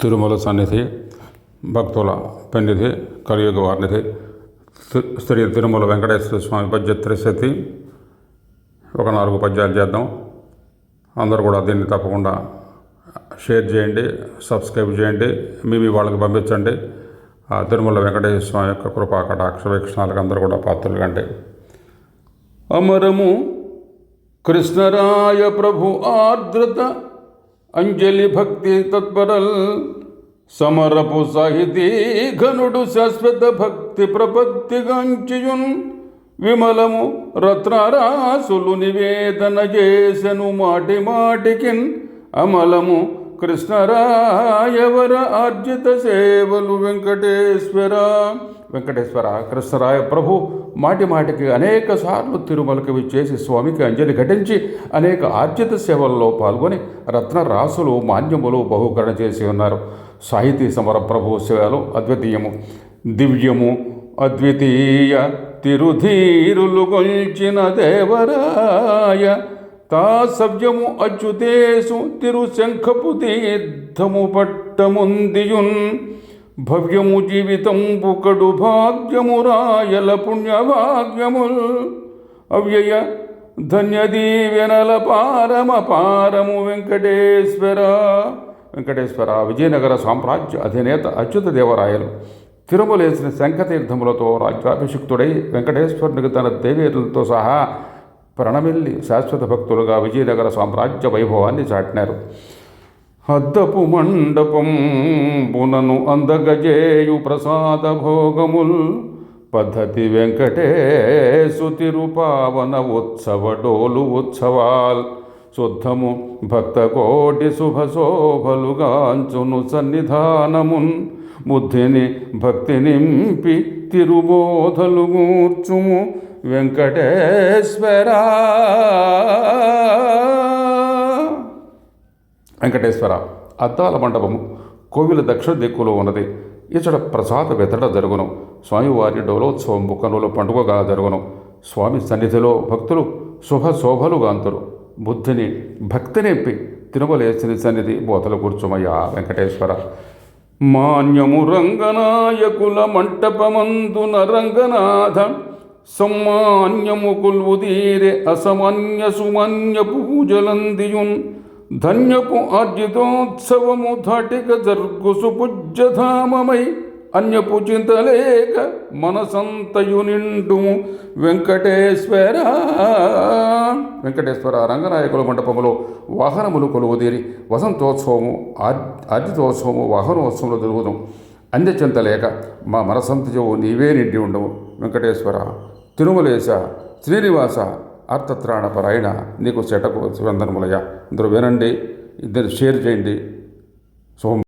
తిరుమల సన్నిధి భక్తుల పెన్నిధి కలియుగ వారినిధి శ్రీ- తిరుమల వెంకటేశ్వర స్వామి పద్య త్రిశతి. ఒక నాలుగు పద్యాలు చేద్దాం. అందరూ కూడా దీన్ని తప్పకుండా షేర్ చేయండి సబ్స్క్రైబ్ చేయండి మీ మీ వాళ్ళకి పంపించండి. ఆ తిరుమల వెంకటేశ్వర స్వామి యొక్క కృపా కటాక్ష వీక్షణాలకు అందరూ కూడా పాత్రలు కంటే అమరము కృష్ణరాయ ప్రభు ఆర్ద్రత అంజలి భక్తి తత్పరల్ సమరపు సాహితీ ఘనుడు శాశ్వత భక్తి ప్రపత్తిగాంచియున్ విమలము రత్నరాసులు నివేదన చేసెను మాటి మాటికిన్ అమలము కృష్ణరాయవర ఆర్జిత సేవలు వెంకటేశ్వర. వెంకటేశ్వర కృష్ణరాయ ప్రభు మాటి మాటికి అనేక సార్లు తిరుమలకి చేసి స్వామికి అంజలి ఘటించి అనేక ఆర్జిత సేవల్లో పాల్గొని రత్న రాసులు మాన్యములు బహుకరణ చేసి ఉన్నారు. సాహితీ సమర ప్రభు సేవలు అద్వితీయము. దివ్యము అద్వితీయ తిరుధీరులు గొల్చిన దేవరాయ తాసవ్యము అచ్యుతేసు తిరుశంఖపు తీర్థము పట్టముందియున్ భవ్యము జీవితంబు కడు భాగ్యము రాయల పుణ్యభాగ్యముల్ అవ్యయ ధన్యదీవెనల పారమ పారము వెంకటేశ్వర వెంకటేశ్వర విజయనగర సామ్రాజ్య అధినేత అచ్యుత దేవరాయలు తిరుమలేసిన శంఖతీర్థములతో రాజ్యాభిషిక్తుడై వెంకటేశ్వరునికి తన దేవేతులతో సహా ప్రణమిల్లి శాశ్వత భక్తులుగా విజయనగర సామ్రాజ్య వైభవాన్ని చాటినారు. అద్దపు మండపం పునను అందగజేయు ప్రసాద భోగముల్ పద్ధతి వెంకటేశు తిరుపావన ఉత్సవ డోలు ఉత్సవాల్ శుద్ధము భక్త కోటి శుభ శోభలుగాంచును సన్నిధానమున్ బుద్ధిని భక్తి నింపి తిరుబోధలు గూర్చుము వెంకటేశ్వర. వెంకటేశ్వర అద్దాల మండపము కోవిల దక్షిణ దిక్కులో ఉన్నది. ఇచ్చట ప్రసాద వెతడ జరుగును. స్వామివారి డోలోత్సవం ముఖంలో పండుగగా జరుగును. స్వామి సన్నిధిలో భక్తులు శుభ శోభలుగాంతురు బుద్ధిని భక్తి నింపి తిరుమలేసిన సన్నిధి బోతల కూర్చుమయ్యా వెంకటేశ్వర. మాన్యము రంగనాయకుల మంటపమందున రంగనాథం సమ్మాన్యము కొల్వుదీరే అసమాన్య సుమాన్య పూజలందియున్ ధన్యపు ఆర్జితోత్సవము ధాటిక జర్గుసు సుపుజ్యధామమై అన్యపు చింతలేక మనసంతయు నిండు వెంకటేశ్వర వెంకటేశ్వర రంగనాయకుల మండపములో వాహనములు కొలువుదీరి. వసంతోత్సవము ఆర్జితోత్సవము వాహనోత్సవంలో జరుగుదాం. అంజచింతలేక మా మనసంతయు నీవే నిండి ఉండవు వెంకటేశ్వర తిరుమలేశ శ్రీనివాస అర్థత్రాణపరాయణ నీకు చెటకు వందనములయ్య. అందరూ వినండి ఇద్దరు షేర్ చేయండి. శుభం